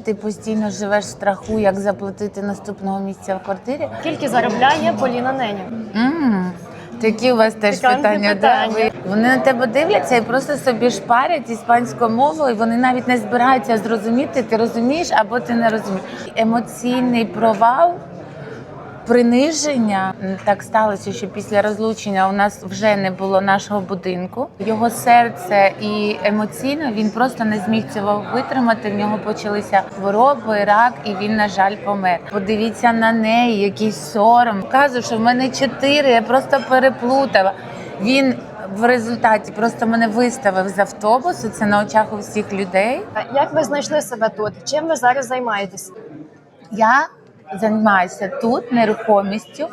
Ти постійно живеш в страху, як заплатити наступного місця в квартирі. Скільки заробляє Поліна Неня? Mm. Такі у вас теж Пікантні питання. питання. Да? Ви- Вони на тебе дивляться і просто собі шпарять іспанською мовою. і Вони навіть не збираються зрозуміти, ти розумієш або ти не розумієш. Емоційний провал. Приниження так сталося, що після розлучення у нас вже не було нашого будинку. Його серце і емоційно він просто не зміг цього витримати. В нього почалися хвороби, рак, і він, на жаль, помер. Подивіться на неї, якийсь сором. Кажу, що в мене чотири, я просто переплутала. Він в результаті просто мене виставив з автобусу. Це на очах у всіх людей. Як ви знайшли себе тут? Чим ви зараз займаєтесь? Я займаюся тут нерухомістю.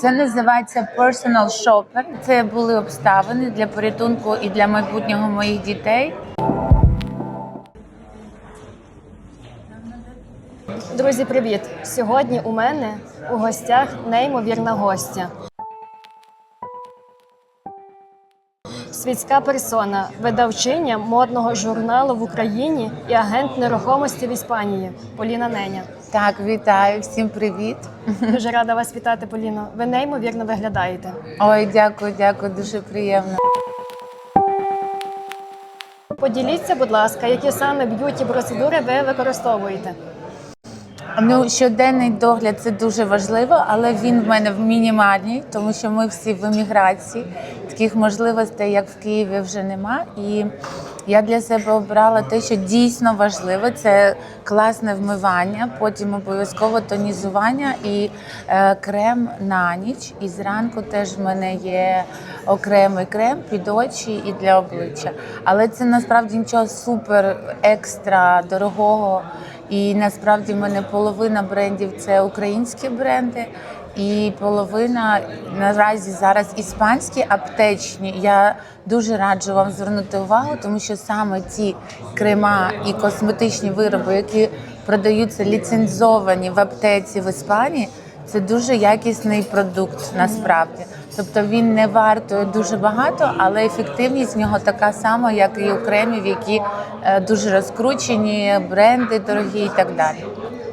Це називається personal shopper. Це були обставини для порятунку і для майбутнього моїх дітей. Друзі, привіт! Сьогодні у мене у гостях неймовірна гостя. Світська персона, видавчиня модного журналу в Україні і агент нерухомості в Іспанії Поліна Неня. Так, вітаю, всім привіт. Дуже рада вас вітати, Поліно. Ви неймовірно виглядаєте. Ой, дякую, дякую, дуже приємно. Поділіться, будь ласка, які саме б'юті процедури ви використовуєте. Ну, щоденний догляд це дуже важливо, але він в мене в мінімальній, тому що ми всі в еміграції. Таких можливостей, як в Києві, вже нема. І я для себе обрала те, що дійсно важливо. Це класне вмивання, потім обов'язково тонізування і е, крем на ніч. І зранку теж в мене є окремий крем під очі і для обличчя. Але це насправді нічого супер екстра дорогого. І насправді в мене половина брендів це українські бренди, і половина наразі зараз іспанські аптечні. Я дуже раджу вам звернути увагу, тому що саме ті крема і косметичні вироби, які продаються ліцензовані в аптеці в Іспанії, це дуже якісний продукт насправді. Тобто він не вартує дуже багато, але ефективність в нього така сама, як і у кремів, які е, дуже розкручені, бренди дорогі і так далі.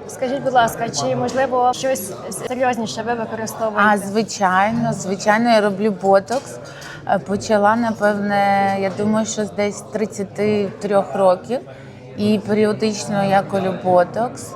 Скажіть, будь ласка, чи можливо щось серйозніше ви використовуєте? А звичайно, звичайно, я роблю ботокс. Е, Почала, напевне, я думаю, що десь з 33 років. І періодично я колю ботокс.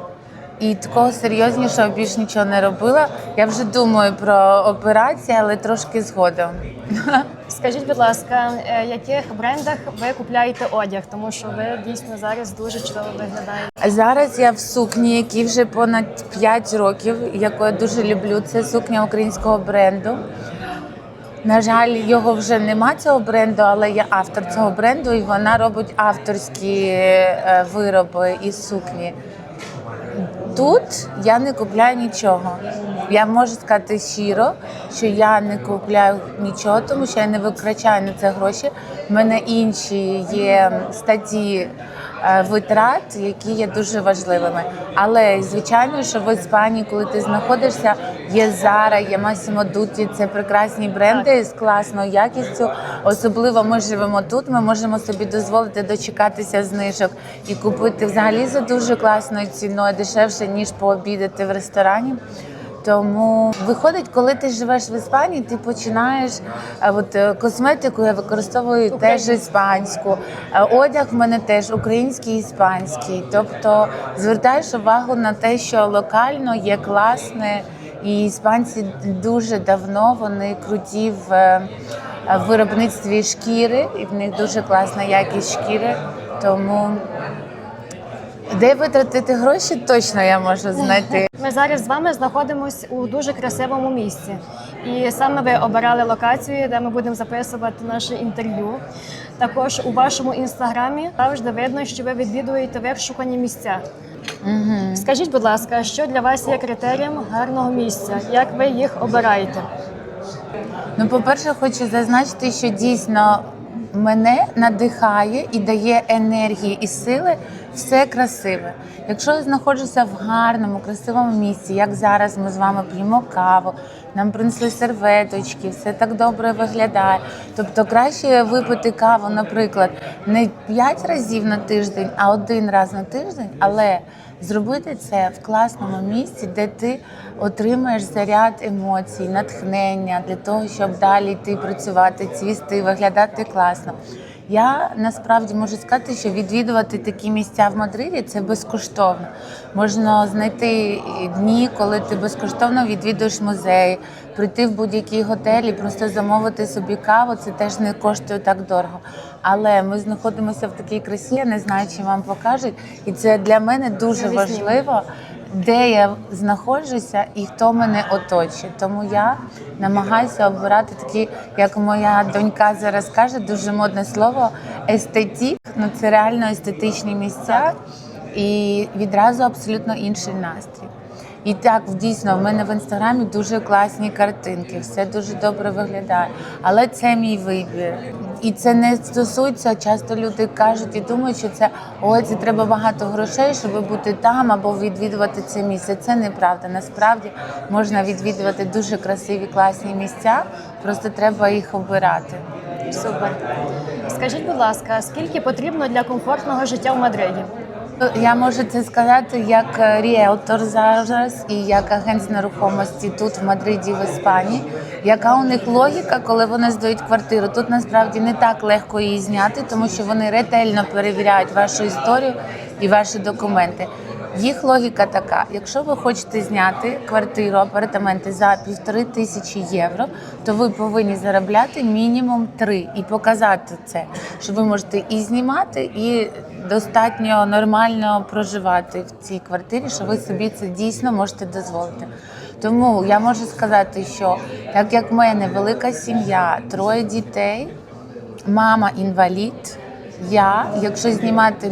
І такого серйознішого більш нічого не робила. Я вже думаю про операції, але трошки згодом. Скажіть, будь ласка, е, яких брендах ви купляєте одяг? Тому що ви дійсно зараз дуже чудово виглядаєте. Зараз я в сукні, які вже понад 5 років, яку я дуже люблю. Це сукня українського бренду. На жаль, його вже нема цього бренду, але я автор цього бренду, і вона робить авторські е, вироби із сукні. Тут я не купляю нічого. Я можу сказати щиро, що я не купляю нічого, тому що я не витрачаю на це гроші. У мене інші є статті витрат, які є дуже важливими. Але звичайно, що в Іспанії, коли ти знаходишся, є Zara, є Massimo Dutti, це прекрасні бренди з класною якістю. Особливо ми живемо тут. Ми можемо собі дозволити дочекатися знижок і купити взагалі за дуже класною ціною, дешевше ніж пообідати в ресторані. Тому виходить, коли ти живеш в Іспанії, ти починаєш е, от е, косметику я використовую теж іспанську. е, Одяг в мене теж український іспанський. Тобто звертаєш увагу на те, що локально є класне, і іспанці дуже давно вони круті в виробництві шкіри, і в них дуже класна якість шкіри. Тому де витратити гроші, точно я можу знайти. Ми зараз з вами знаходимося у дуже красивому місці, і саме ви обирали локацію, де ми будемо записувати наше інтерв'ю. Також у вашому інстаграмі завжди видно, що ви відвідуєте вишукані місця. Скажіть, будь ласка, що для вас є критерієм гарного місця? Як ви їх обираєте? Ну, по-перше, хочу зазначити, що дійсно мене надихає і дає енергії і сили все красиве. Якщо я знаходжуся в гарному, красивому місці, як зараз ми з вами п'ємо каву, нам принесли серветочки, все так добре виглядає. Тобто краще випити каву, наприклад, не 5 разів на тиждень, а один раз на тиждень, але зробити це в класному місці, де ти отримаєш заряд емоцій, натхнення для того, щоб далі йти працювати, цвісти, виглядати класно. Я насправді можу сказати, що відвідувати такі місця в Мадриді це безкоштовно. Можна знайти дні, коли ти безкоштовно відвідуєш музей, прийти в будь-який готель і просто замовити собі каву. Це теж не коштує так дорого. Але ми знаходимося в такій красі, я не знаю, чи вам покажуть, і це для мене дуже важливо, де я знаходжуся і хто мене оточує. Тому я намагаюся обирати такі, як моя донька зараз каже, дуже модне слово естетік. Ну це реально естетичні місця і відразу абсолютно інший настрій. І так, дійсно, в мене в інстаграмі дуже класні картинки, все дуже добре виглядає. Але це мій вибір. І це не стосується, часто люди кажуть і думають, що це ой, це треба багато грошей, щоб бути там або відвідувати це місце. Це неправда. Насправді можна відвідувати дуже красиві, класні місця, просто треба їх обирати. Супер. Скажіть, будь ласка, скільки потрібно для комфортного життя в Мадриді? Я можу це сказати як е, ріелтор зараз і як агент з нерухомості тут в Мадриді, в Іспанії. Яка у них логіка, коли вони здають квартиру? Тут насправді не так легко її зняти, тому що вони ретельно перевіряють вашу історію і ваші документи. Їх логіка така: якщо ви хочете зняти квартиру, апартаменти за півтори тисячі євро, то ви повинні заробляти мінімум три і показати це, що ви можете і знімати, і достатньо нормально проживати в цій квартирі, що ви собі це дійсно можете дозволити. Тому я можу сказати, що так як в мене велика сім'я, троє дітей, мама інвалід. Я, якщо знімати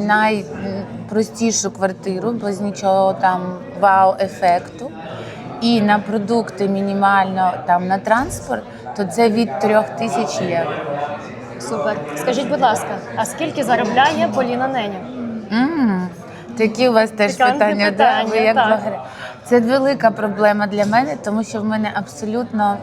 найпростішу квартиру, без нічого там вау-ефекту, і на продукти мінімально там на транспорт, то це від трьох тисяч євро. Супер. Скажіть, будь ласка, а скільки заробляє Поліна Неня? М, Такі у вас теж Пікантні питання. питання, да? Ви як так. Це велика проблема для мене, тому що в мене абсолютно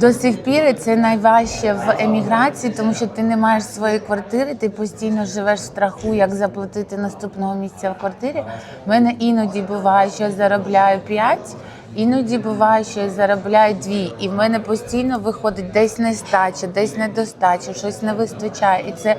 до сих пір це найважче в еміграції, тому що ти не маєш своєї квартири, ти постійно живеш в страху, як заплатити наступного місця в квартирі. У мене іноді буває, що я заробляю 5, іноді буває, що я заробляю 2. І в мене постійно виходить десь нестача, десь недостача, щось не вистачає. І це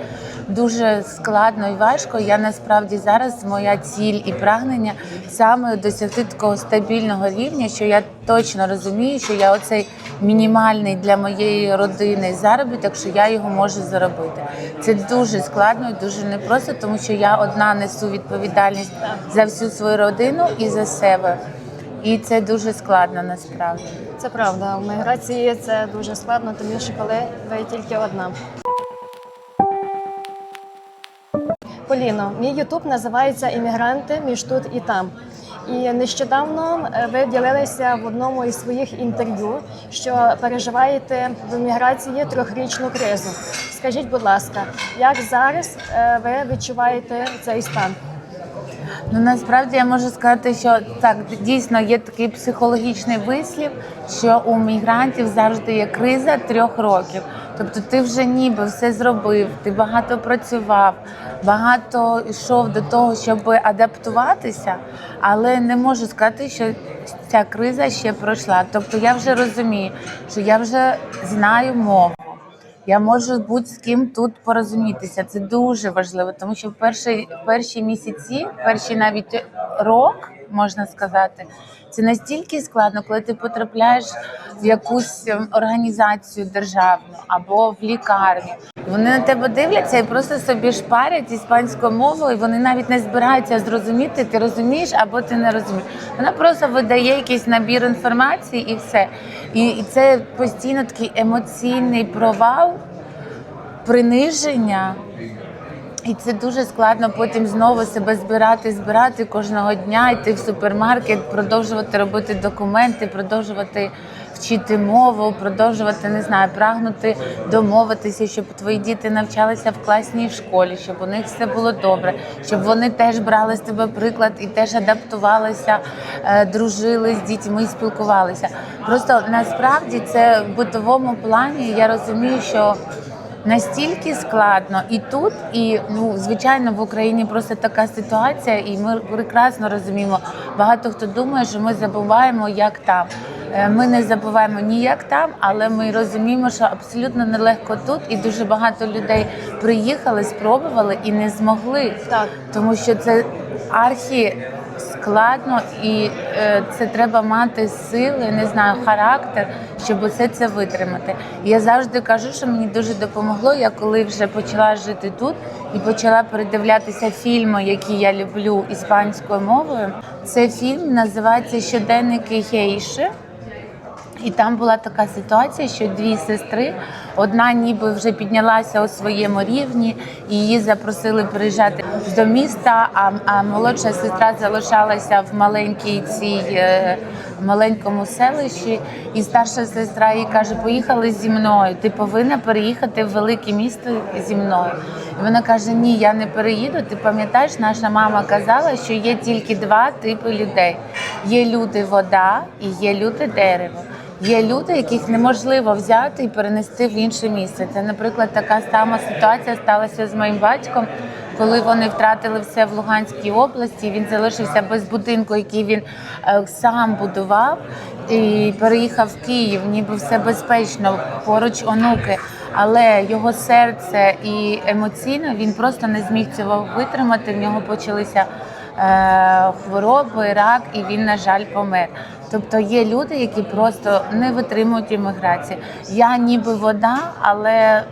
дуже складно і важко. Я насправді зараз моя ціль і прагнення саме досягти такого стабільного рівня, що я точно розумію, що я оцей мінімальний для моєї родини заробіток, що я його можу заробити. Це дуже складно і дуже непросто, тому що я одна несу відповідальність за всю свою родину і за себе. І це дуже складно насправді. Це правда. В міграції це дуже складно, тому що коли ви тільки одна. Поліно, мій Ютуб називається Іммігранти між тут і там. І нещодавно е, ви ділилися в одному із своїх інтерв'ю, що переживаєте в еміграції трьохрічну кризу. Скажіть, будь ласка, як зараз е, ви відчуваєте цей стан? Ну насправді я можу сказати, що так дійсно є такий психологічний вислів, що у мігрантів завжди є криза трьох років. Тобто ти вже ніби все зробив, ти багато працював, багато йшов до того, щоб адаптуватися, але не можу сказати, що ця криза ще пройшла. Тобто я вже розумію, що я вже знаю мову. Я можу будь з ким тут порозумітися. Це дуже важливо, тому що в перші, перші місяці, перші навіть рок, можна сказати, це настільки складно, коли ти потрапляєш в якусь ем, організацію державну або в лікарню. Вони на тебе дивляться і просто собі шпарять іспанською мовою, вони навіть не збираються зрозуміти, ти розумієш або ти не розумієш. Вона просто видає якийсь набір інформації і все. І, і це постійно такий емоційний провал, приниження. І це дуже складно потім знову себе збирати, збирати кожного дня, йти в супермаркет, продовжувати робити документи, продовжувати вчити мову, продовжувати не знаю, прагнути домовитися, щоб твої діти навчалися в класній школі, щоб у них все було добре, щоб вони теж брали з тебе приклад і теж адаптувалися, е, дружили з дітьми, спілкувалися. Просто насправді це в битовому плані. Я розумію, що настільки складно і тут, і ну звичайно в Україні просто така ситуація, і ми прекрасно розуміємо. Багато хто думає, що ми забуваємо, як там. Е, Ми не забуваємо ні як там, але ми розуміємо, що абсолютно нелегко тут, і дуже багато людей приїхали, спробували і не змогли. Так. Тому що це архі складно, і е, це треба мати сили, не знаю, характер, щоб усе це витримати. Я завжди кажу, що мені дуже допомогло. Я коли вже почала жити тут і почала передивлятися фільми, які я люблю іспанською мовою. Це фільм називається Щоденники Гейши. І там була така ситуація, що дві сестри, одна ніби вже піднялася у своєму рівні, і її запросили приїжджати до міста. А, а молодша сестра залишалася в маленькій цій е, маленькому селищі. І старша сестра їй каже: Поїхали зі мною. Ти повинна переїхати в велике місто зі мною. І вона каже: Ні, я не переїду. Ти пам'ятаєш, наша мама казала, що є тільки два типи людей: є люди вода і є люди дерево. Є люди, яких неможливо взяти і перенести в інше місце. Це, наприклад, така сама ситуація сталася з моїм батьком, коли вони втратили все в Луганській області. Він залишився без будинку, який він е, сам будував, і переїхав в Київ, ніби все безпечно, поруч онуки. Але його серце і емоційно він просто не зміг цього витримати. В нього почалися хвороби, рак, і він, на жаль, помер. Тобто є люди, які просто не витримують імміграції. Я ніби вода, але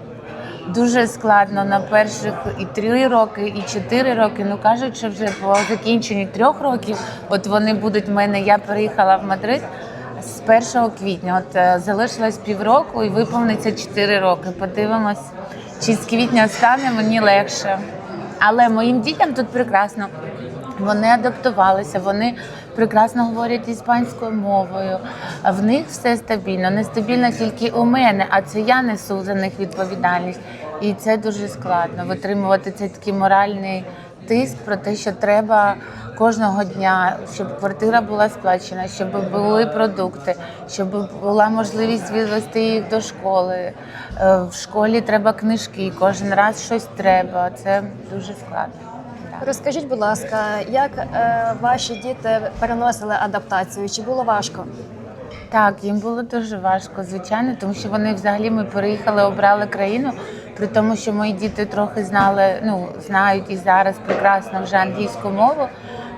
дуже складно на перших і три роки, і чотири роки. Ну кажуть, що вже по закінченні трьох років, от вони будуть в мене. Я переїхала в Мадрид. З 1 квітня, от е, залишилось півроку і виповниться 4 роки. Подивимось, чи з квітня стане мені легше. Але моїм дітям тут прекрасно. Вони адаптувалися, вони прекрасно говорять іспанською мовою. В них все стабільно. Нестабільно тільки у мене, а це я несу за них відповідальність. І це дуже складно витримувати цей такий моральний тиск про те, що треба кожного дня, щоб квартира була сплачена, щоб були продукти, щоб була можливість відвести їх до школи. Е, В школі треба книжки, кожен раз щось треба. Це дуже складно. Розкажіть, будь ласка, як е, ваші діти переносили адаптацію? Чи було важко? Так, їм було дуже важко, звичайно, тому що вони взагалі ми переїхали, обрали країну, при тому, що мої діти трохи знали, ну знають і зараз прекрасно вже англійську мову.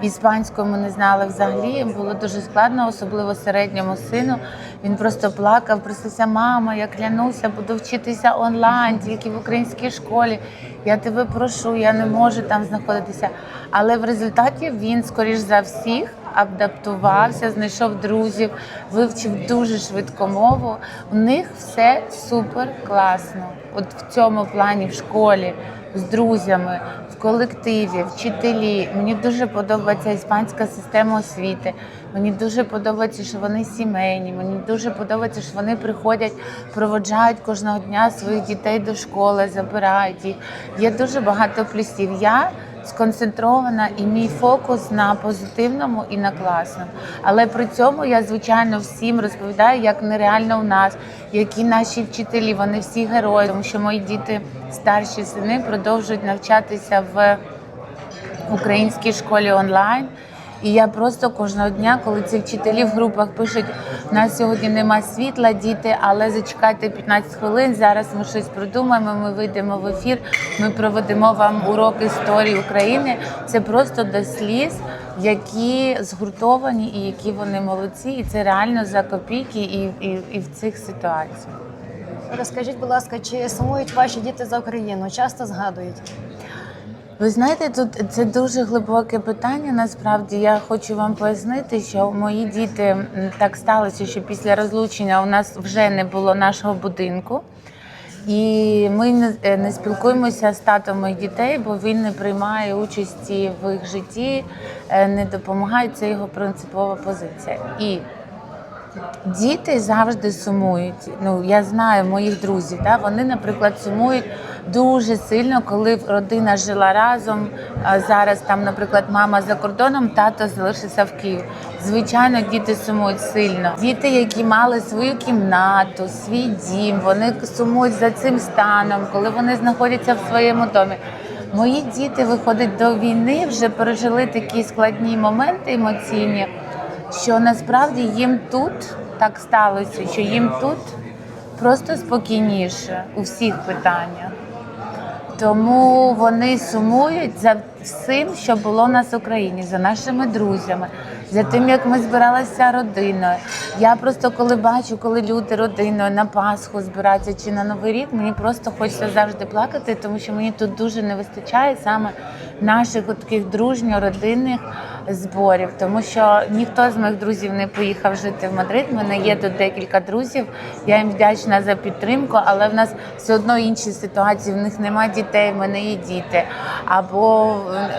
Іспанську ми не знали взагалі. Було дуже складно, особливо середньому сину. Він просто плакав, просився, мама, я клянуся, буду вчитися онлайн, тільки в українській школі. Я тебе прошу, я не можу там знаходитися. Але в результаті він, скоріш за всіх, адаптувався, знайшов друзів, вивчив дуже швидко мову. У них все супер класно. От в цьому плані в школі, з друзями, в колективі, вчителі. Мені дуже подобається іспанська система освіти. Мені дуже подобається, що вони сімейні. Мені дуже подобається, що вони приходять, проводжають кожного дня своїх дітей до школи, забирають їх. Є дуже багато плюсів. Я сконцентрована і мій фокус на позитивному і на класному. Але при цьому я звичайно всім розповідаю, як нереально у нас, які наші вчителі, вони всі герої, тому що мої діти, старші сини, продовжують навчатися в українській школі онлайн. І я просто кожного дня, коли ці вчителі в групах пишуть, у нас сьогодні нема світла, діти, але зачекайте 15 хвилин. Зараз ми щось придумаємо. Ми вийдемо в ефір. Ми проведемо вам урок історії України. Це просто до сліз, які згуртовані і які вони молодці. І це реально за копійки, і, і, і в цих ситуаціях. Розкажіть, будь ласка, чи сумують ваші діти за Україну? Часто згадують? Ви знаєте, тут це дуже глибоке питання. Насправді я хочу вам пояснити, що мої діти так сталося, що після розлучення у нас вже не було нашого будинку. І ми не, е, спілкуємося з татом моїх дітей, бо він не приймає участі в їх житті, е, не допомагає. Це його принципова позиція. І Діти завжди сумують. Ну я знаю моїх друзів. Да? Вони, наприклад, сумують дуже сильно, коли родина жила разом. Зараз там, наприклад, мама за кордоном, тато залишився в Києві. Звичайно, діти сумують сильно. Діти, які мали свою кімнату, свій дім, вони сумують за цим станом, коли вони знаходяться в своєму домі. Мої діти виходять до війни, вже пережили такі складні моменти емоційні що насправді їм тут так сталося, що їм тут просто спокійніше у всіх питаннях. Тому вони сумують за всім, що було в нас в Україні, за нашими друзями, за тим, як ми збиралися родиною. Я просто коли бачу, коли люди родиною на Пасху збираються чи на Новий рік, мені просто хочеться завжди плакати, тому що мені тут дуже не вистачає саме наших таких дружньо-родинних зборів, тому що ніхто з моїх друзів не поїхав жити в Мадрид. У мене є тут декілька друзів. Я їм вдячна за підтримку, але в нас все одно інші ситуації. В них немає дітей, в мене є діти. Або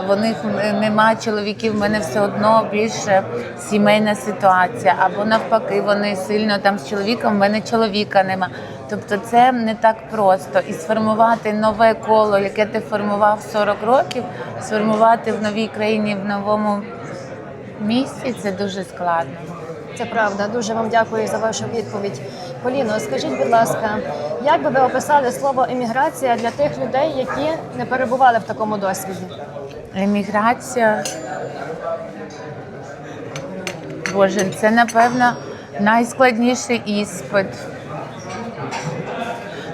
в них немає чоловіків, в мене все одно більше сімейна ситуація. Або навпаки, вони сильно там з чоловіком, в мене чоловіка нема. Тобто це не так просто. І сформувати нове коло, яке ти формував 40 років, сформувати в новій країні, в новому місці це дуже складно. Це правда. Дуже вам дякую за вашу відповідь. Поліно, скажіть, будь ласка, як би ви описали слово еміграція для тих людей, які не перебували в такому досвіді? Еміграція. Боже, це напевно найскладніший іспит.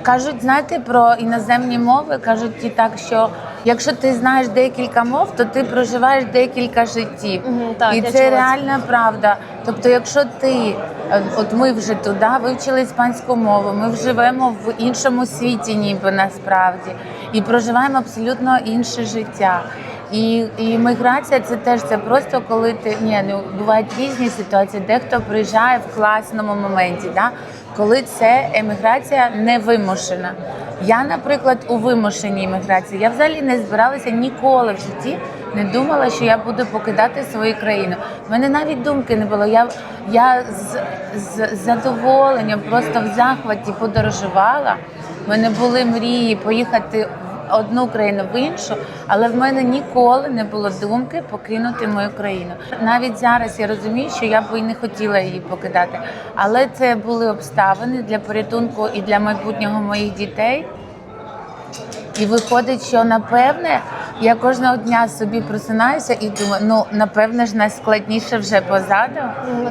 Кажуть, знаєте, про іноземні мови кажуть і так, що якщо ти знаєш декілька мов, то ти проживаєш декілька життів. Мгм, так, і це чула це. реальна правда. Тобто, якщо ти, е, от ми вже туди вивчили іспанську мову, ми живемо в іншому світі, ніби насправді, і проживаємо абсолютно інше життя. І, і міграція це теж це просто коли ти ні, ну бувають різні ситуації, дехто приїжджає в класному моменті, да? Коли це еміграція невимушена. Я, наприклад, у вимушеній еміграції. Я взагалі не збиралася ніколи в житті. Не думала, що я буду покидати свою країну. У мене навіть думки не було. Я, я з, з задоволенням, просто в захваті подорожувала. У мене були мрії поїхати одну країну в іншу, але в мене ніколи не було думки покинути мою країну. Навіть зараз я розумію, що я б і не хотіла її покидати. Але це були обставини для порятунку і для майбутнього моїх дітей. І виходить, що напевне я кожного дня собі просинаюся і думаю, ну напевне ж найскладніше вже позаду.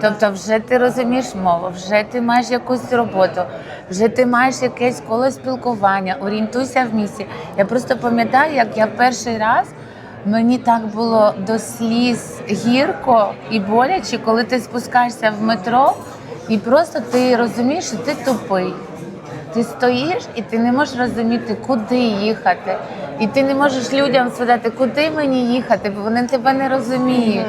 Тобто, вже ти розумієш мову, вже ти маєш якусь роботу, вже ти маєш якесь коло спілкування, орієнтуйся в місті. Я просто пам'ятаю, як я перший раз. Мені так було до сліз гірко і боляче, коли ти спускаєшся в метро, і просто ти розумієш, що ти тупий. Ти стоїш і ти не можеш розуміти, куди їхати. І ти не можеш людям сказати, куди мені їхати, бо вони тебе не розуміють.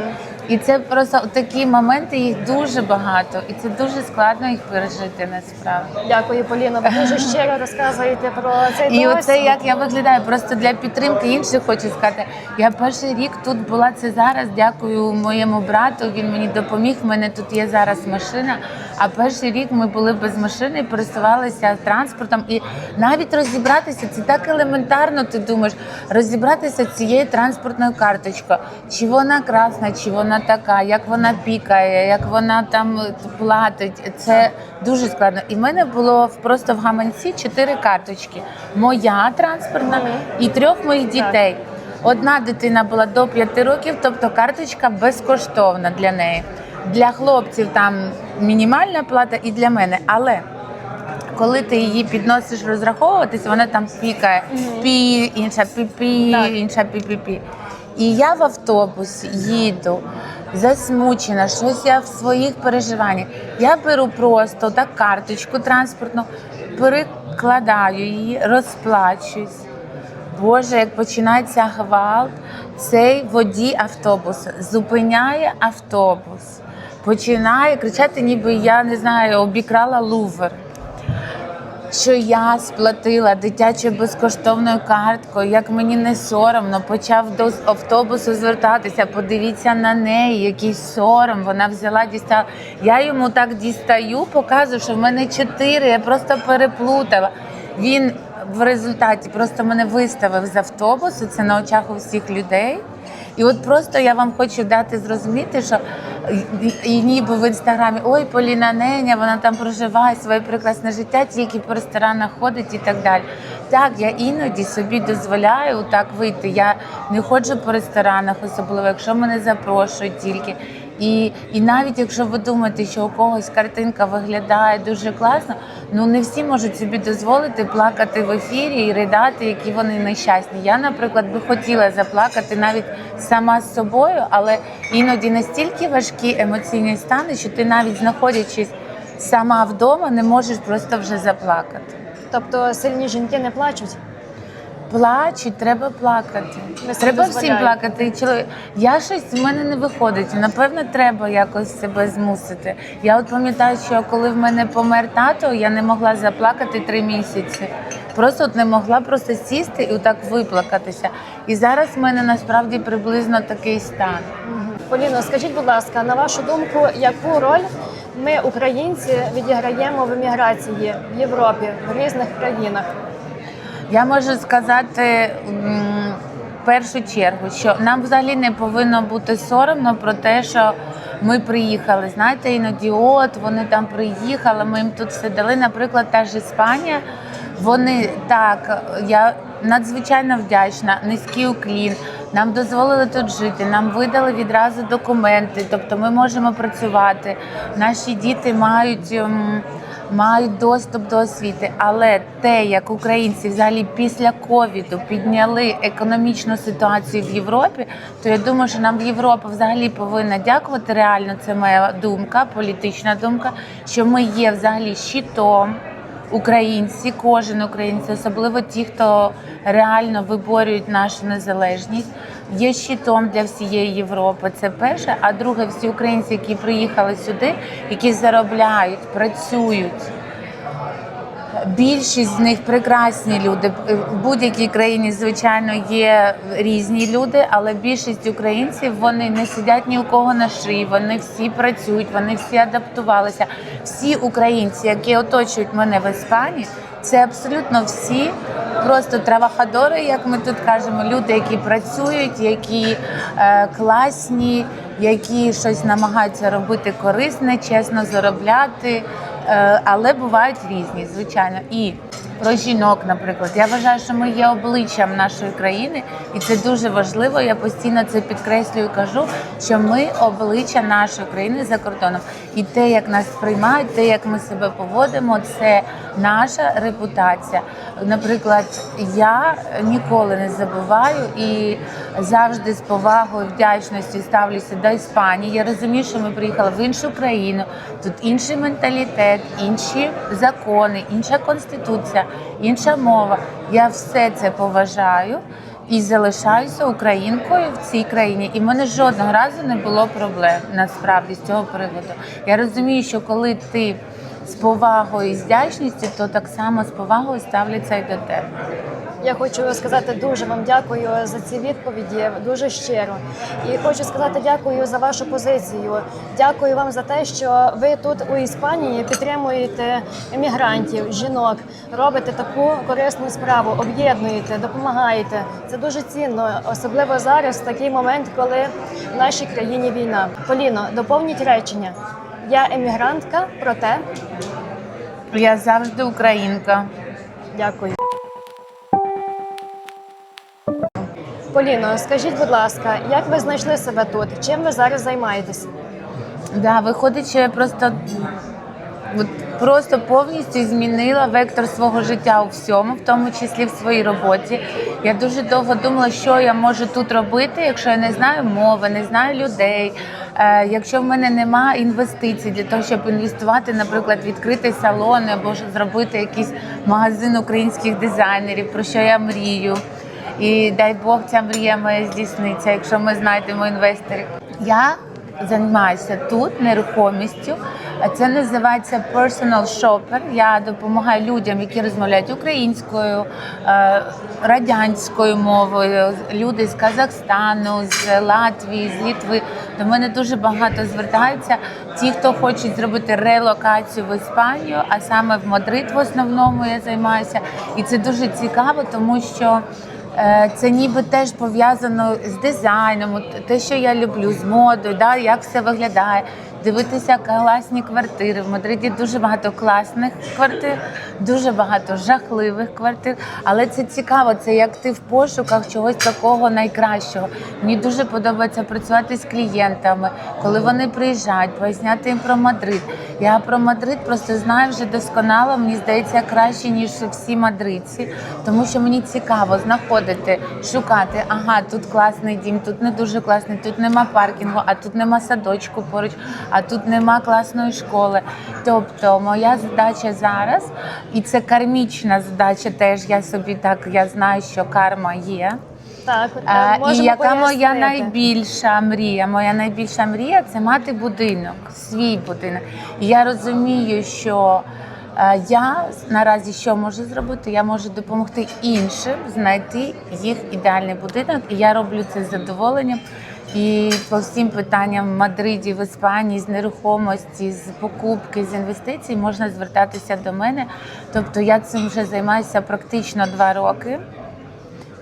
І це просто такі моменти, їх дуже багато, і це дуже складно їх пережити насправді. Дякую, Поліно. Ви дуже щиро розказуєте про цей І досвід. оце як я виглядаю, просто для підтримки інших хочу сказати. Я перший рік тут була це зараз. Дякую моєму брату. Він мені допоміг. В мене тут є зараз машина. А перший рік ми були без машини, пересувалися транспортом. І навіть розібратися це так елементарно. Ти думаєш, розібратися цією транспортною карточкою, чи вона красна, чи вона така, як вона пікає, як вона там платить. Це дуже складно. І в мене було просто в гаманці чотири карточки: моя транспортна і трьох моїх дітей. Одна дитина була до 5 років, тобто карточка безкоштовна для неї. Для хлопців там мінімальна плата і для мене. Але коли ти її підносиш розраховуватись, вона там пікає пі, інша пі-пі, інша пі-пі-пі. І я в автобусі їду, засмучена, щось я в своїх переживаннях. Я беру просто так карточку транспортну, перекладаю її, розплачуюсь. Боже, як починається гвалт, цей водій автобуса зупиняє автобус, починає кричати, ніби я не знаю, обікрала лувер. Що я сплатила дитячою безкоштовною карткою, як мені не соромно, почав до автобусу звертатися. Подивіться на неї, який сором. Вона взяла дістала. Я йому так дістаю, показую, що в мене чотири. Я просто переплутала. Він в результаті просто мене виставив з автобусу. Це на очах у всіх людей. І от просто я вам хочу дати зрозуміти, що і, ніби в інстаграмі ой, Поліна Неня, вона там проживає своє прекрасне життя, тільки по ресторанах ходить і так далі. Так, я іноді собі дозволяю так вийти. Я не ходжу по ресторанах, особливо, якщо мене запрошують тільки. І, і навіть якщо ви думаєте, що у когось картинка виглядає дуже класно, ну не всі можуть собі дозволити плакати в ефірі і ридати, які вони нещасні. Я, наприклад, би хотіла заплакати навіть сама з собою, але іноді настільки важкі емоційні стани, що ти навіть знаходячись сама вдома, не можеш просто вже заплакати. Тобто сильні жінки не плачуть. Плачуть, треба плакати. Треба всім плакати. І чоловік. Я щось в мене не виходить. Напевно, треба якось себе змусити. Я от пам'ятаю, що коли в мене помер тато, я не могла заплакати три місяці. Просто от не могла просто сісти і отак виплакатися. І зараз в мене насправді приблизно такий стан. Поліно, скажіть, будь ласка, на вашу думку, яку роль ми, українці, відіграємо в еміграції в Європі, в різних країнах? Я можу сказати в першу чергу, що нам взагалі не повинно бути соромно про те, що ми приїхали. Знаєте, іноді от вони там приїхали, ми їм тут все дали. Наприклад, та ж Іспанія. Вони так, я надзвичайно вдячна, низький уклін. Нам дозволили тут жити, нам видали відразу документи, тобто ми можемо працювати. Наші діти мають. Мають доступ до освіти. Але те, як українці взагалі після ковіду підняли економічну ситуацію в Європі, то я думаю, що нам Європа взагалі повинна дякувати. Реально, це моя думка, політична думка, що ми є взагалі щитом. Українці, кожен українець, особливо ті, хто реально виборюють нашу незалежність, є щитом для всієї Європи. Це перше. А друге, всі українці, які приїхали сюди, які заробляють, працюють. Більшість з них прекрасні люди. В будь-якій країні, звичайно, є різні люди, але більшість українців вони не сидять ні у кого на шиї, вони всі працюють, вони всі адаптувалися. Всі українці, які оточують мене в Іспанії, це абсолютно всі просто травахадори, як ми тут кажемо, люди, які працюють, які е, класні, які щось намагаються робити корисне, чесно заробляти. Е, але бувають різні, звичайно. І про жінок, наприклад, я вважаю, що ми є обличчям нашої країни, і це дуже важливо. Я постійно це підкреслюю, і кажу, що ми обличчя нашої країни за кордоном. І те, як нас сприймають, те, як ми себе поводимо, це наша репутація. Наприклад, я ніколи не забуваю і завжди з повагою, вдячністю ставлюся до Іспанії. Я розумію, що ми приїхали в іншу країну, тут інший менталітет, інші закони, інша конституція, інша мова. Я все це поважаю. І залишаюся українкою в цій країні, і в мене жодного разу не було проблем насправді з цього приводу. Я розумію, що коли ти з повагою і з вдячністю, то так само з повагою ставляться і до тебе. Я хочу сказати дуже вам дякую за ці відповіді, дуже щиро. І хочу сказати дякую за вашу позицію. Дякую вам за те, що ви тут у Іспанії підтримуєте емігрантів, жінок, робите таку корисну справу, об'єднуєте, допомагаєте. Це дуже цінно, особливо зараз, в такий момент, коли в нашій країні війна. Поліно, доповніть речення. Я емігрантка, проте Я завжди українка. Дякую. Поліно, скажіть, будь ласка, як ви знайшли себе тут? Чим ви зараз займаєтесь? Да, виходить, що я просто, от, просто повністю змінила вектор свого життя у всьому, в тому числі в своїй роботі. Я дуже довго думала, що я можу тут робити, якщо я не знаю мови, не знаю людей. Е, якщо в мене нема інвестицій для того, щоб інвестувати, наприклад, відкрити салон або ж зробити якийсь магазин українських дизайнерів, про що я мрію. І дай Бог, ця мрія моя здійсниться, якщо ми знайдемо інвесторів. Я займаюся тут нерухомістю Це називається personal shopper. Я допомагаю людям, які розмовляють українською, е, радянською мовою, люди з Казахстану, з Латвії, з Літви. До мене дуже багато звертаються. Ті, хто хочуть зробити релокацію в Іспанію, а саме в Мадрид в основному я займаюся. І це дуже цікаво, тому що. Е, Це ніби теж пов'язано з дизайном, те, що я люблю, з модою, да, як все виглядає. Дивитися класні квартири. В Мадриді дуже багато класних квартир, дуже багато жахливих квартир. Але це цікаво, це як ти в пошуках чогось такого найкращого. Мені дуже подобається працювати з клієнтами, коли вони приїжджають, поясняти їм про Мадрид. Я про Мадрид просто знаю вже досконало. Мені здається краще ніж всі мадридці, тому що мені цікаво знаходити, шукати. Ага, тут класний дім, тут не дуже класний, тут нема паркінгу, а тут нема садочку поруч, а тут нема класної школи. Тобто, моя задача зараз, і це кармічна задача. Теж я собі так я знаю, що карма є. Так, А, е, і яка моя найбільша мрія? Моя найбільша мрія це мати будинок, свій будинок. І я розумію, що е, я наразі що можу зробити? Я можу допомогти іншим знайти їх ідеальний будинок, і я роблю це з задоволенням. І по всім питанням в Мадриді, в Іспанії з нерухомості, з покупки, з інвестицій можна звертатися до мене. Тобто я цим вже займаюся практично два роки.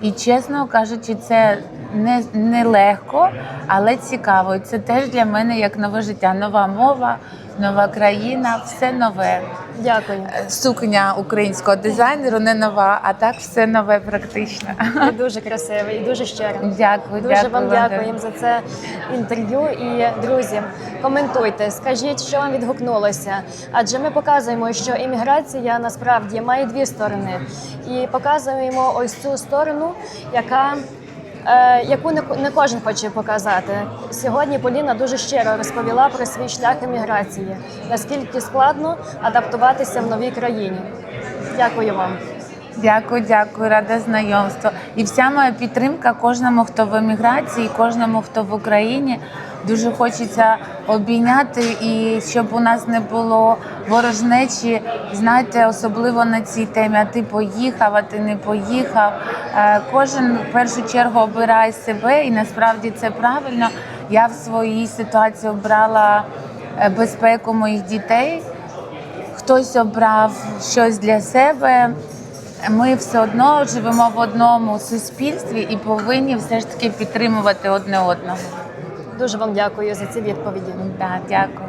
І чесно кажучи, це не, не легко, але цікаво. Це теж для мене як нове життя, нова мова, нова країна, все нове. Дякую. Сукня українського дизайнеру не нова, а так все нове практично. Ви дуже красивий і дуже щирий. Дякую, Дуже дякую вам дякуємо за це інтерв'ю. І друзі, коментуйте, скажіть, що вам відгукнулося. Адже ми показуємо, що імміграція насправді має дві сторони, і показуємо ось цю сторону, яка е, Яку не, не кожен хоче показати сьогодні. Поліна дуже щиро розповіла про свій шлях еміграції, наскільки складно адаптуватися в новій країні. Дякую вам. Дякую, дякую, рада знайомству. І вся моя підтримка кожному, хто в еміграції, кожному, хто в Україні. Дуже хочеться обійняти і щоб у нас не було ворожнечі, знаєте, особливо на цій темі. А ти поїхав, а ти не поїхав. Е, Кожен в першу чергу обирає себе, і насправді це правильно. Я в своїй ситуації обрала е, безпеку моїх дітей хтось обрав щось для себе. Ми все одно живемо в одному суспільстві і повинні все ж таки підтримувати одне одного. Дуже вам дякую за ці відповіді. Да, дякую.